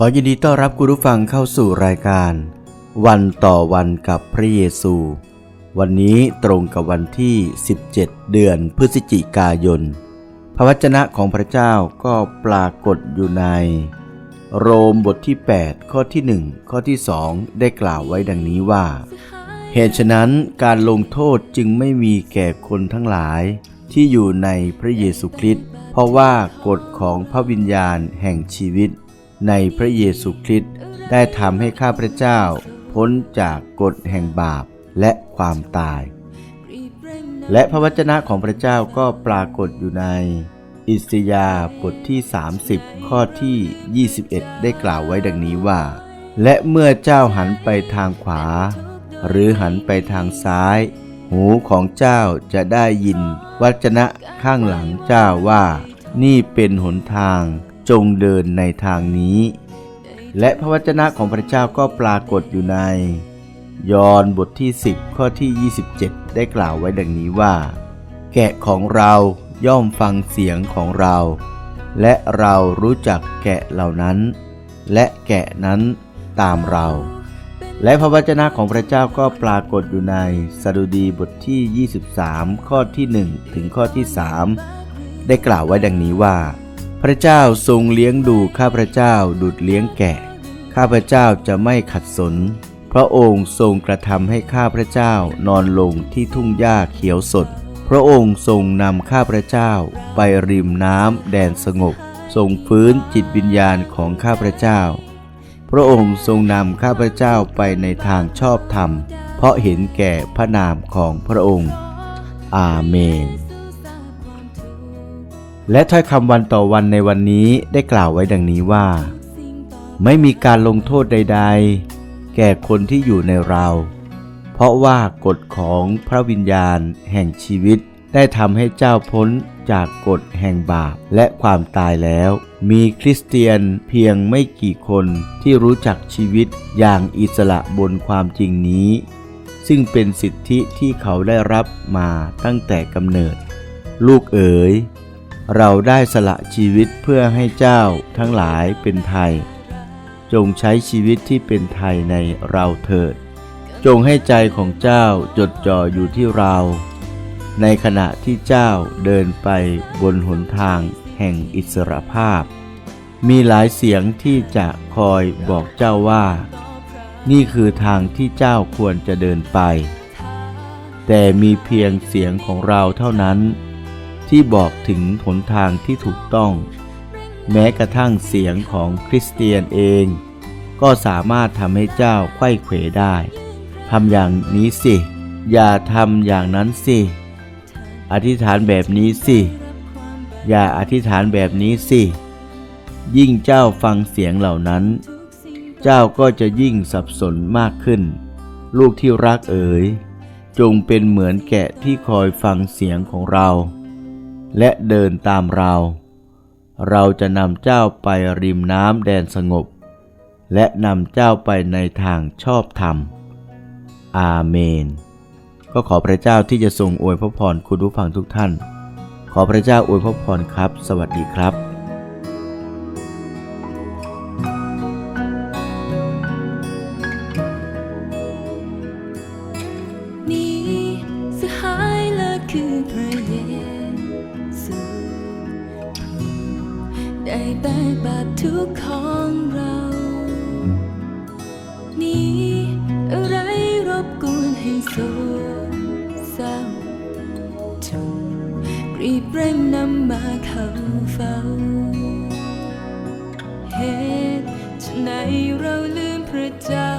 ขอยินดีต้อนรับคุณผู้ฟังเข้าสู่รายการ วันต่อวันกับพระเยซู วันนี้ตรงกับวันที่ 17 เดือนพฤศจิกายน พระวจนะของพระเจ้าก็ปรากฏอยู่ใน โรมบทที่ 8 ข้อที่ 1 ข้อที่ 2 ได้กล่าวไว้ดังนี้ว่า เหตุฉะนั้นการลงโทษจึงไม่มีแก่คนทั้งหลายที่อยู่ในพระเยซูคริสต์เพราะว่ากฎของพระวิญญาณแห่งชีวิต ในพระเยซูคริสต์ได้ทำให้ข้าพระเจ้า พ้นจากกฎแห่งบาปและความตาย และพระวจนะของพระเจ้าก็ปรากฏอยู่ใน อิสยาห์บทที่ 30 ข้อที่ 21 ได้กล่าวไว้ดังนี้ว่า และเมื่อเจ้าหันไปทางขวา หรือหันไปทางซ้าย หูของเจ้าจะได้ยินวจนะข้างหลังเจ้าว่า นี่เป็นหนทาง จงเดินในทางนี้ และพระวจนะของพระเจ้าก็ปรากฏอยู่ใน ยอห์นบทที่ 10 ข้อที่ 27 ได้กล่าวไว้ดังนี้ว่า แกะของเราย่อมฟังเสียงของเรา และเรารู้จักแกะเหล่านั้น และแกะนั้นตามเรา และพระวจนะของพระเจ้าก็ปรากฏอยู่ในสดุดีบทที่ 23 ข้อที่ 1 ถึงข้อที่ 3 ได้กล่าวไว้ดังนี้ว่า พระเจ้าทรงเลี้ยงดูข้าพระเจ้าดุดเลี้ยงแกะ ข้าพระเจ้าจะไม่ขัดสน พระองค์ทรงกระทำให้ข้าพระเจ้านอนลงที่ทุ่งหญ้าเขียวสด พระองค์ทรงนำข้าพระเจ้าไปริมน้ำแดนสงบ ทรงฟื้นจิตวิญญาณของข้าพระเจ้า พระองค์ทรงนำข้าพระเจ้าไปในทางชอบธรรม เพราะเห็นแก่พระนามของพระองค์ อาเมน และถ้อยคำวันต่อวันในวันนี้ได้กล่าวไว้ดังนี้ว่า ไม่มีการลงโทษใด ๆ แก่คนที่อยู่ในเรา เพราะว่ากฎของพระวิญญาณแห่งชีวิตได้ทำให้เจ้าพ้นจากกฎแห่งบาปและความตายแล้ว มีคริสเตียนเพียงไม่กี่คนที่รู้จักชีวิตอย่างอิสระบนความจริงนี้ ซึ่งเป็นสิทธิที่เขาได้รับมาตั้งแต่กำเนิด ลูกเอ๋ย เราได้สละชีวิตเพื่อให้เจ้าทั้งหลายเป็นไทย จงใช้ชีวิตที่เป็นไทยในเราเถิด จงให้ใจของเจ้าจดจ่ออยู่ที่เรา ในขณะที่เจ้าเดินไปบนหนทางแห่งอิสรภาพ มีหลายเสียงที่จะคอยบอกเจ้าว่า นี่คือทางที่เจ้าควรจะเดินไป แต่มีเพียงเสียงของเราเท่านั้น ที่บอกถึงหนทางที่ถูกต้อง แม้กระทั่งเสียงของคริสเตียนเอง ก็สามารถทำให้เจ้าไข้เขวได้ทำอย่างนี้สิ อย่าทำอย่างนั้นสิ อธิษฐานแบบนี้สิ อย่าอธิษฐานแบบนี้สิ ยิ่งเจ้าฟังเสียงเหล่านั้น เจ้าก็จะยิ่งสับสนมากขึ้น ลูกที่รักเอ๋ยจงเป็นเหมือนแกะที่คอยฟังเสียงของเรา และเดินตามเรา เราจะนำเจ้าไปริมน้ำแดนสงบ และนำเจ้าไปในทางชอบธรรม อาเมน ก็ขอพระเจ้าที่จะทรงอวยพระพรคุณผู้ฟังทุกท่าน ขอพระเจ้าอวยพระพรครับ สวัสดีครับนี้สหายเลิศคือพระ แบกบาปทุกของเรา นี้อะไรรบกวนให้โศกเศร้าจงรีบเร่งนำมาเข้าเฝ้าเหตุฉะไหนเราลืมพระเจ้า